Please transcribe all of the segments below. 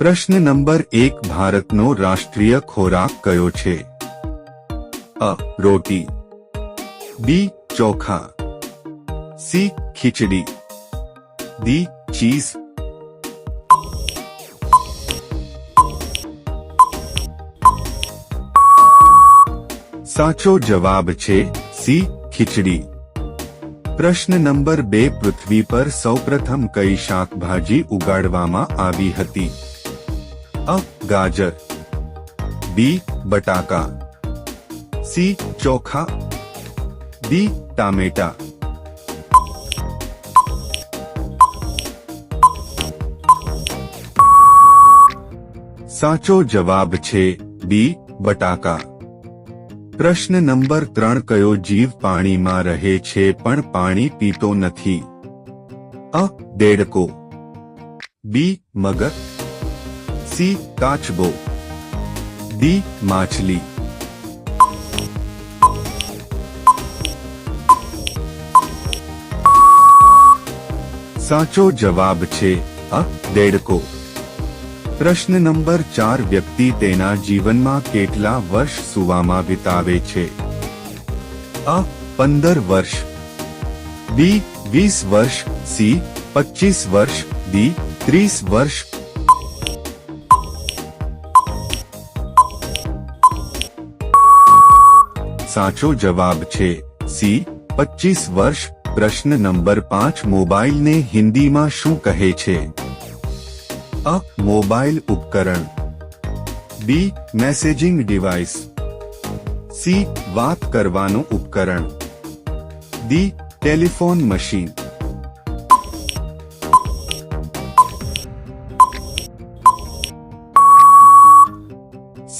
પ્રશ્ન નંબર 1 ભારતનો રાષ્ટ્રીય ખોરાક કયો છે અ રોટી બી ચોખા સી ખીચડી ડી ચીઝ સાચો જવાબ છે સી ખીચડી પ્રશ્ન નંબર 2 પૃથ્વી પર સૌપ્રથમ કઈ શાકભાજી ઉગાડવામાં આવી હતી અ ગાજર બી બટાકા સી ચોખા ડી ટામેટા સાચો જવાબ છે બી બટાકા પ્રશ્ન નંબર ત્રણ કયો જીવ પાણીમાં રહે છે પણ પાણી પીતો નથી અ દેડકો બી મગર सी काचबो डी माछली साचो जवाब छे अ को प्रश्न नंबर चार व्यक्ति तेना जीवन में केटला वर्ष सुवामा बितावे छे अ पंदर वर्ष बी वीस वर्ष सी पच्चीस वर्ष डी त्रीस वर्ष साचो जवाब छे सी पच्चीस वर्ष प्रश्न नंबर पांच मोबाइल ने हिंदी में शू कहे छे अ मोबाइल उपकरण बी मैसेजिंग डिवाइस सी बात करवानो उपकरण डी टेलीफोन मशीन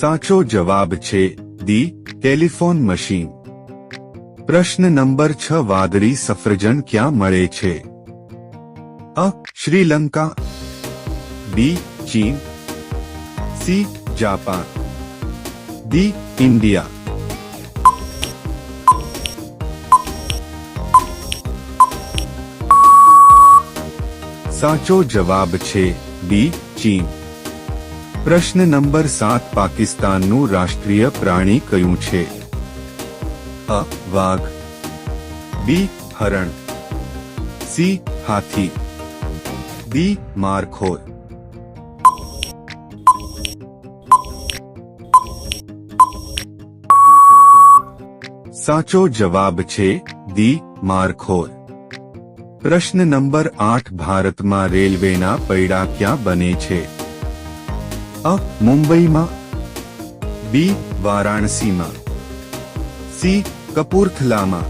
साचो जवाब छे दी टेलीफोन मशीन प्रश्न नंबर छह वादरी सफरजन क्या मरे छे अ श्रीलंका बी चीन सी जापान डी इंडिया साचो जवाब छे बी चीन પ્રશ્ન નંબર સાત પાકિસ્તાનનું રાષ્ટ્રીય પ્રાણી કયું છે અ વાઘ બી હરણ સી હાથી ડી મારખોર સાચો જવાબ છે દી મારખોર પ્રશ્ન નંબર આઠ ભારતમાં રેલવેના પૈડા ક્યાં બને છે અ મુંબઈમાં બી વારાણસીમાં સી કપૂરથલામાં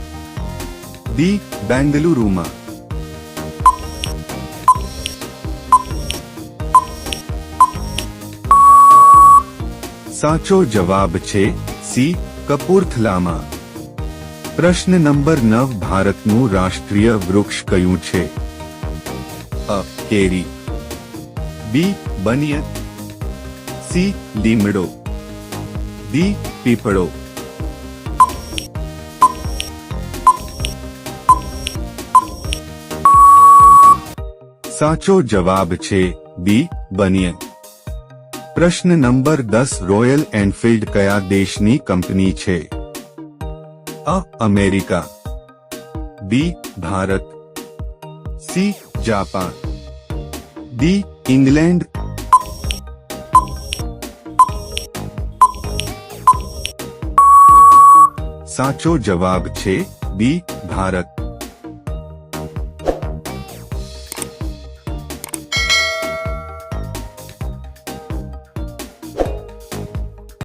ડી બેંગલુરુમાં સાચો જવાબ છે સી કપૂરથલામાં પ્રશ્ન નંબર નવ ભારતનું રાષ્ટ્રીય વૃક્ષ કયું છે અ કેરી બી બનિયત सी दी मिडो दी पीपड़ो साचो जवाब छे बी बनिए प्रश्न नंबर दस रॉयल एनफील्ड क्या देश की कंपनी छे अ America B Bharat C Japan D England સાચો જવાબ છે બી ભારત